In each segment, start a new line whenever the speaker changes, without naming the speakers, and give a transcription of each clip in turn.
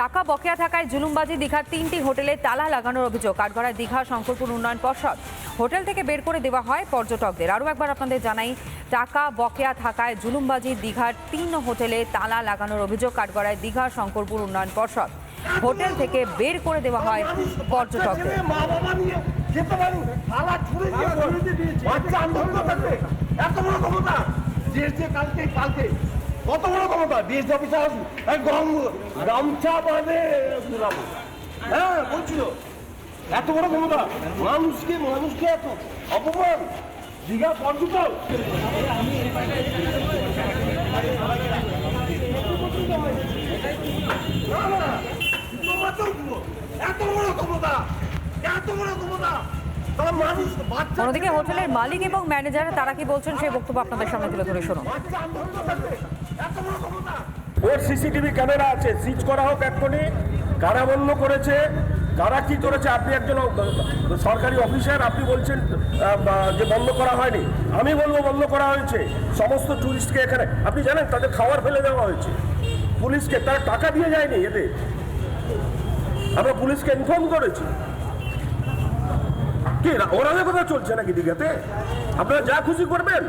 টাকা বকেয়া থাকায় জুলুমবাজি দীঘার তিনটি হোটেলে তালা লাগানোর অভিযোগ। কাঠগড়ায় দীঘা শঙ্করপুর উন্নয়ন পর্ষদ। হোটেল থেকে বের করে দেওয়া হয় পর্যটকদের। আরও একবার আপনাদের জানাই, টাকা বকেয়া থাকায় জুলুমবাজি দীঘার তিন হোটেলে তালা লাগানোর অভিযোগ কাঠগড়ায় দীঘা শঙ্করপুর উন্নয়ন পর্ষদ। হোটেল থেকে বের করে দেওয়া হয় পর্যটকদের।
যে কালকে কালকে কত বড় ক্ষমতা? ডিএস অফিসার গম গামছা বাঁধে হ্যাঁ বলছিল। এত বড় ক্ষমতা। মানুষকে মানুষকে এত অপমান। দীঘা পর্যটক। এত বড় ক্ষমতা। এত বড় ক্ষমতা।
অন্যদিকে হোটেলের মালিক এবং ম্যানেজার তারা কি বলছেন সেই বক্তব্য আপনাদের সামনে তুলে ধরে শুনুন।
ওর সিসিটিভি ক্যামেরা আছে, সিজ করা হোক এক্ষুনি। কারা বন্ধ করেছে কারা কি করেছে, আপনি একজন সরকারি অফিসার, আপনি বলছেন যে বন্ধ করা হয়নি। আমি বলব বন্ধ করা হয়েছে। সমস্ত টুরিস্টকে এখানে, আপনি জানেন, তাদের খাবার ফেলে দেওয়া হয়েছে। পুলিশকে তারা টাকা দিয়ে যায়নি এতে আমরা পুলিশকে ইনফর্ম করেছি। কি রা- ওরালে কোথাও চলছে নাকি দীঘাতে? আপনারা যা খুশি করবেন।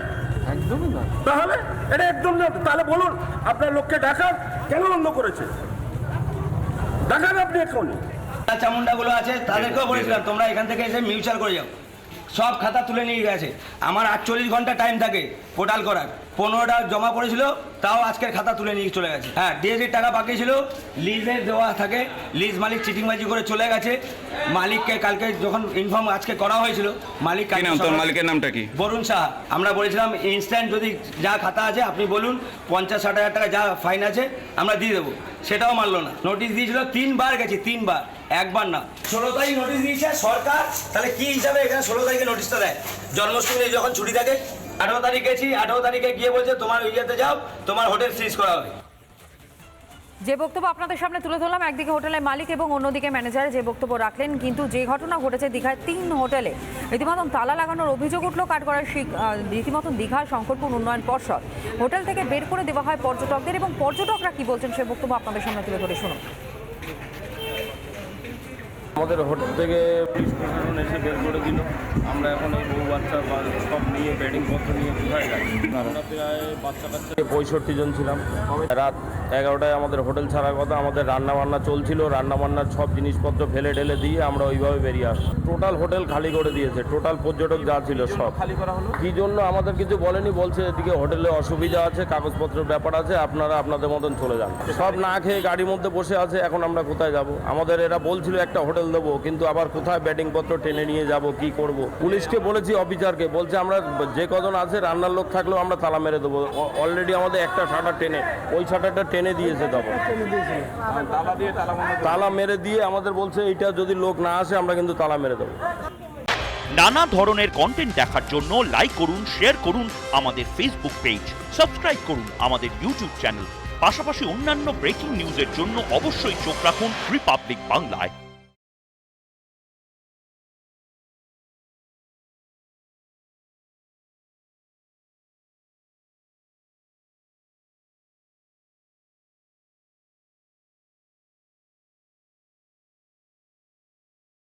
একদমই না
তাহলে এটা একদম না তাহলে বলুন আপনার লোককে ডাকান কেন বন্ধ করেছে? ডাকান আপনি এখন
চামুন্ডাগুলো আছে তাদেরকেও বলেছিলাম তোমরা এখান থেকে এসে মিউচার করে যাও। সব খাতা তুলে নিয়ে গেছে। আমার আটচল্লিশ ঘণ্টা টাইম থাকে পোর্টাল করার। পনেরোটা জমা পড়েছিল তাও আজকের খাতা তুলে নিয়ে চলে গেছে। হ্যাঁ ডিএসির টাকা বাকি ছিল লিজে দেওয়া থাকে লিজ মালিক চিটিংবাজি করে চলে গেছে। মালিককে কালকে যখন ইনফর্ম আজকে করা হয়েছিল মালিক
নাম তোর মালিকের নামটা কি?
বরুণ সাহা। আমরা বলেছিলাম ইনস্ট্যান্ট যদি যা খাতা আছে আপনি বলুন পঞ্চাশ ষাট হাজার টাকা যা ফাইন আছে আমরা দিয়ে দেবো। সেটাও মানলো না। নোটিশ দিয়েছিল তিনবার গেছি তিনবার। একবার না। ষোলো তারিখ নোটিশ দিয়েছে সরকার, তাহলে কি হিসাবে এখানে ষোলো তারিখে নোটিশটা দেয়? জন্মাষ্টমী যখন ছুটি থাকে, আঠারো তারিখ গেছি, আঠারো তারিখে গিয়ে বলছে, তোমার ইয়েতে যাও, তোমার হোটেল সিজ করা হবে।
যে বক্তব্য আপনাদের সামনে তুলে ধরলাম, একদিকে হোটেলের মালিক এবং অন্যদিকে ম্যানেজার যে বক্তব্য রাখলেন, কিন্তু যে ঘটনা ঘটেছে দীঘায় তিন হোটেলে, রীতিমতন তালা লাগানোর অভিযোগ উঠল কাঠগড়ার রীতিমতন দীঘা শঙ্করপুর উন্নয়ন পর্ষদ। হোটেল থেকে বের করে দেওয়া হয় পর্যটকদের, এবং পর্যটকরা কি বলছেন সে বক্তব্য আপনাদের সামনে তুলে ধরে, শুনুন।
আমাদের হোটেল থেকে পুলিশ প্রশাসন এসে বের করে দিল। আমরা এখন এই বউ বাচ্চা সব নিয়ে বেডিং পত্র নিয়ে কোথায় যাই আমরা প্রায় বাচ্চা কাচ্চা পঁয়ষট্টি জন ছিলাম। রাত এগারোটায় আমাদের হোটেল ছাড়ার কথা আমাদের রান্না বান্না চলছিল। রান্নাবান্নার সব জিনিসপত্র ফেলে ঢেলে দিয়ে আমরা ওইভাবে বেরিয়ে আসি টোটাল হোটেল খালি করে দিয়েছে। টোটাল পর্যটক যা ছিল সব। খালি করা হলো? কি জন্য আমাদের কিছু বলেনি? বলছে এদিকে হোটেলে অসুবিধা আছে কাগজপত্রের ব্যাপার আছে আপনারা আপনাদের মতন চলে যান। সব না খেয়ে গাড়ির মধ্যে বসে আছে এখন আমরা কোথায় যাব? আমাদের এরা বলছিল একটা হোটেল দেবো কিন্তু আবার কোথায় ব্যাটিংপত্র টেনে নিয়ে যাব কি করব? পুলিশকে বলেছি অফিসারকে। বলছে আমরা যে কজন আছে, রান্নার লোক থাকলেও আমরা তালা মেরে দেবো। অলরেডি আমাদের একটা শাটার টেনে, ওই শাটারটা টেনে দিয়েছে তখন। তালা মেরে দিয়ে আমাদের বলছে, এইটা যদি লোক না আসে, আমরা কিন্তু তালা মেরে দেবো।
নানা ধরনের কন্টেন্ট দেখার জন্য লাইক করুন শেয়ার করুন আমাদের ফেসবুক পেজ সাবস্ক্রাইব করুন আমাদের ইউটিউব চ্যানেল পাশাপাশি অন্যান্য ব্রেকিং নিউজের জন্য অবশ্যই চোখ রাখুন রিপাবলিক বাংলায়